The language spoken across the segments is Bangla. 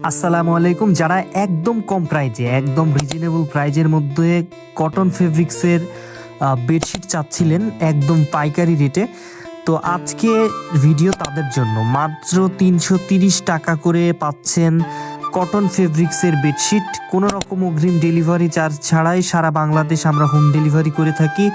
আসসালামু আলাইকুম। যারা একদম কম প্রাইজে একদম রিজনেবল প্রাইজের মধ্যে কটন ফেব্রিক্সের বেডশিট চাচ্ছিলেন একদম পাইকারি রেটে তো আজকে ভিডিও তাদের জন্য। মাত্র তিনশো টাকা করে পাচ্ছেন কটন ফেব্রিক্সের বেডশিট কোনো রকম অগ্রিম ডেলিভারি চার্জ ছাড়াই সারা বাংলাদেশ আমরা হোম ডেলিভারি করে থাকি।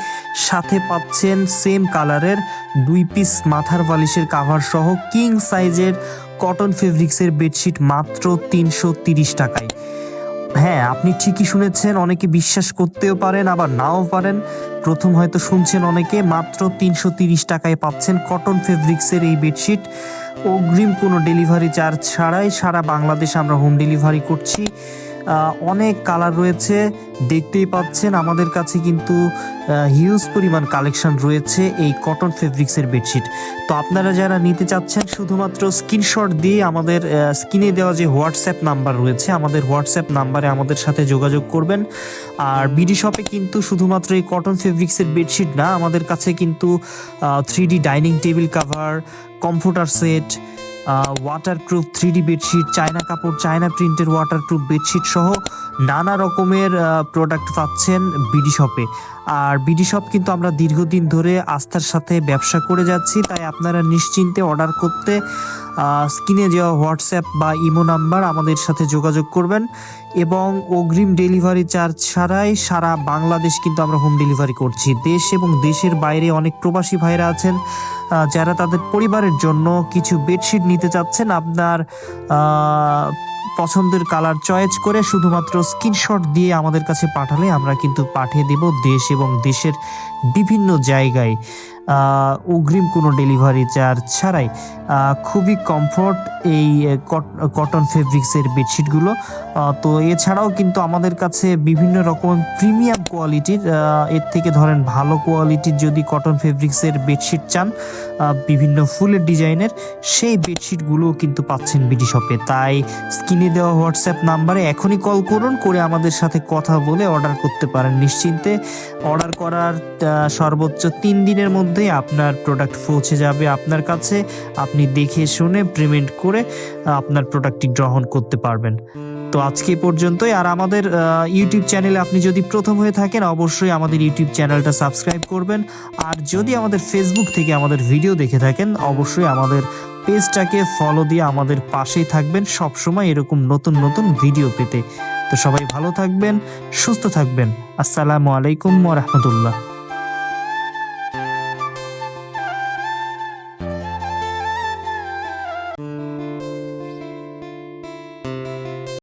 সাথে পাচ্ছেন সেম কালারের দুই পিস মাথার বালিশের কাভার সহ কিং সাইজের কটন ফেব্রিক্সের বেডশিট মাত্র তিনশো তিরিশ টাকায়। হ্যাঁ আপনি ঠিকই শুনেছেন, অনেকে বিশ্বাস করতেও পারেন, আবার নাও পারেন। প্রথম হয়তো শুনছেন অনেকে, মাত্র তিনশো তিরিশ টাকায় পাচ্ছেন কটন ফেব্রিক্সের এই বেডশিট। অগ্রিম কোনো ডেলিভারি চার্জ ছাড়াই সারা বাংলাদেশ আমরা হোম ডেলিভারি করছি। অনেক কালার রয়েছে। দেখতেই পাচ্ছেন, আমাদের কাছে কিন্তু হিউজ পরিমাণ কালেকশন রয়েছে এই কটন ফেব্রিক্সের বেডশিট তো আপনারা যারা নিতে চাচ্ছেন, শুধুমাত্র স্ক্রিনশট দিয়ে আমাদের স্ক্রিনে দেওয়া যে হোয়াটসঅ্যাপ নাম্বার রয়েছে, আমাদের হোয়াটসঅ্যাপ নাম্বারে আমাদের সাথে যোগাযোগ করবেন। আর বিডি শপে কিন্তু শুধুমাত্র এই কটন ফেব্রিক্সের বেডশিট না, আমাদের কাছে কিন্তু three dining table cover computer set waterproof three D bedsheet China কাপড়, চায়না প্রিন্টের ওয়াটারপ্রুফ বেডশিট সহ নানা রকমের প্রোডাক্ট পাচ্ছেন বিডি শপে আর বিডি শপ কিন্তু আমরা দীর্ঘদিন ধরে আস্থার সাথে ব্যবসা করে যাচ্ছি, তাই আপনারা নিশ্চিন্তে অর্ডার করতে স্ক্রিনে দেওয়া হোয়াটসঅ্যাপ বা ইমো নাম্বার আমাদের সাথে যোগাযোগ করবেন এবং অগ্রিম ডেলিভারি চার্জ ছাড়াই সারা বাংলাদেশ কিন্তু আমরা হোম ডেলিভারি করছি। দেশ এবং দেশের বাইরে অনেক প্রবাসী ভাইরা আছেন যারা তাদের পরিবারের জন্য কিছু বেডশিট নিতে চাচ্ছেন, আপনার পছন্দের কালার চয়েস করে শুধুমাত্র স্ক্রিনশট দিয়ে আমাদের কাছে পাঠালে আমরা কিন্তু পাঠিয়ে দেব দেশ এবং দেশের বিভিন্ন জায়গায়। অগ্রিম কোনো ডেলিভারি চার্জ ছাড়াই খুবই কমফোর্ট এই কটন ফেব্রিক্সের বেডশিটগুলো তো এছাড়াও কিন্তু আমাদের কাছে বিভিন্ন রকম প্রিমিয়াম কোয়ালিটির এর থেকে ধরেন ভালো কোয়ালিটির যদি কটন ফেব্রিক্সের বেডশিট চান বিভিন্ন ফুলের ডিজাইনের সেই বেডশিটগুলোও কিন্তু পাচ্ছেন বিডি শপে তাই স্ক্রিনে দেওয়া হোয়াটসঅ্যাপ নাম্বারে এখনই কল করুন, করে আমাদের সাথে কথা বলে অর্ডার করতে পারেন নিশ্চিন্তে। অর্ডার করার সর্বোচ্চ তিন দিনের মধ্যেই আপনার প্রোডাক্ট পৌঁছে যাবে আপনার কাছে। আপনি দেখে শুনে পেমেন্ট করে আপনার প্রোডাক্টটি গ্রহণ করতে পারবেন। তো আজকে পর্যন্তই। আর আমাদের ইউটিউব চ্যানেলে আপনি যদি প্রথম হয়ে থাকেন, অবশ্যই আমাদের ইউটিউব চ্যানেলটা সাবস্ক্রাইব করবেন। আর যদি আমাদের ফেসবুক থেকে আমাদের ভিডিও দেখে থাকেন, অবশ্যই আমাদের পেজটাকে ফলো দিয়ে আমাদের পাশেই থাকবেন। সবসময় এরকম নতুন নতুন ভিডিও পেতে। তো সবাই ভালো থাকবেন, সুস্থ থাকবেন। আসসালামু আলাইকুম রহমতুল্লাহ।